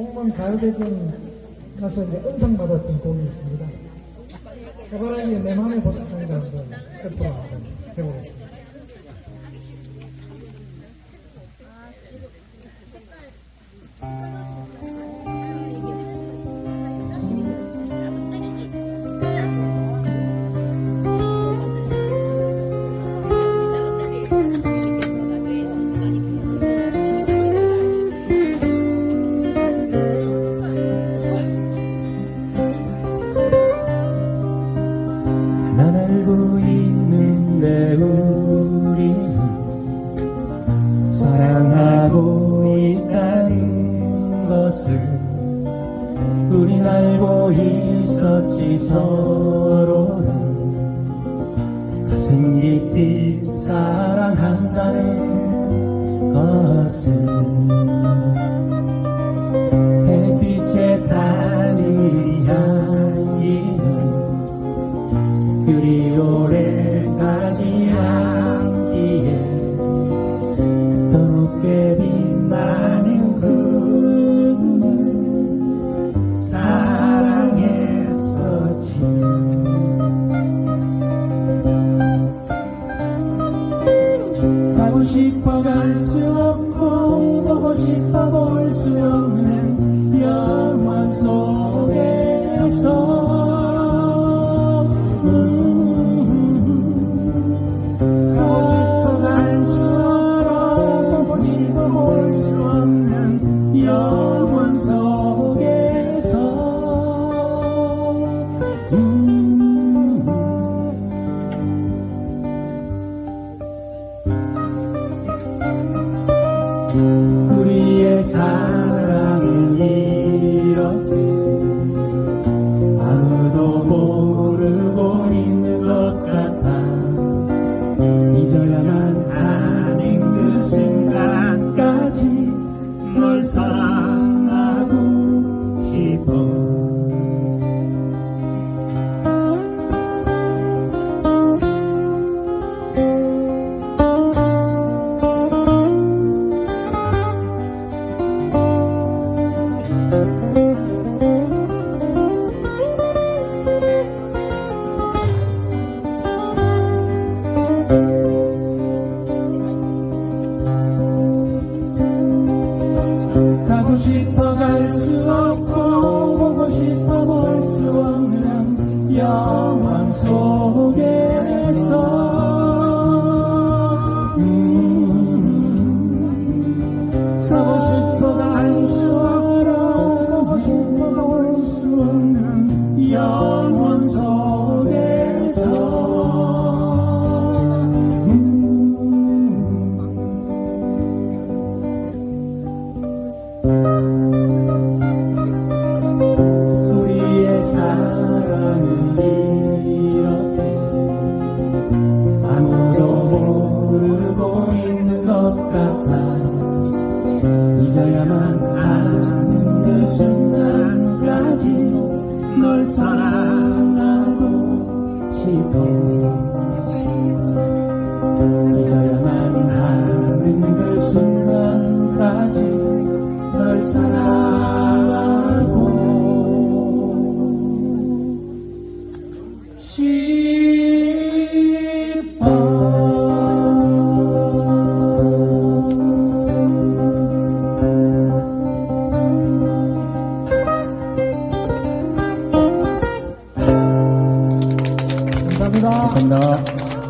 공무원 가요대전 가서 이제 은상 받았던 곡이 있습니다. 해바라기 내 맘의 보석상자 한번 끝으로 한 우리는 사랑하고 있다는 것을 우린 알고 있었지 서로는 가슴 깊이 사랑한다는 것을 싶어 갈 수 없고 보고 싶어 볼 수 없는 영원 속에서 우리의 사 싶어 갈 수 없고 보고 싶어 볼 수 없는 영원 속에 우리의 사랑은 이렇게 아무도 모르고 있는 것 같아. 잊어야만 하는 그 순간까지 널 사랑하고 싶어 싶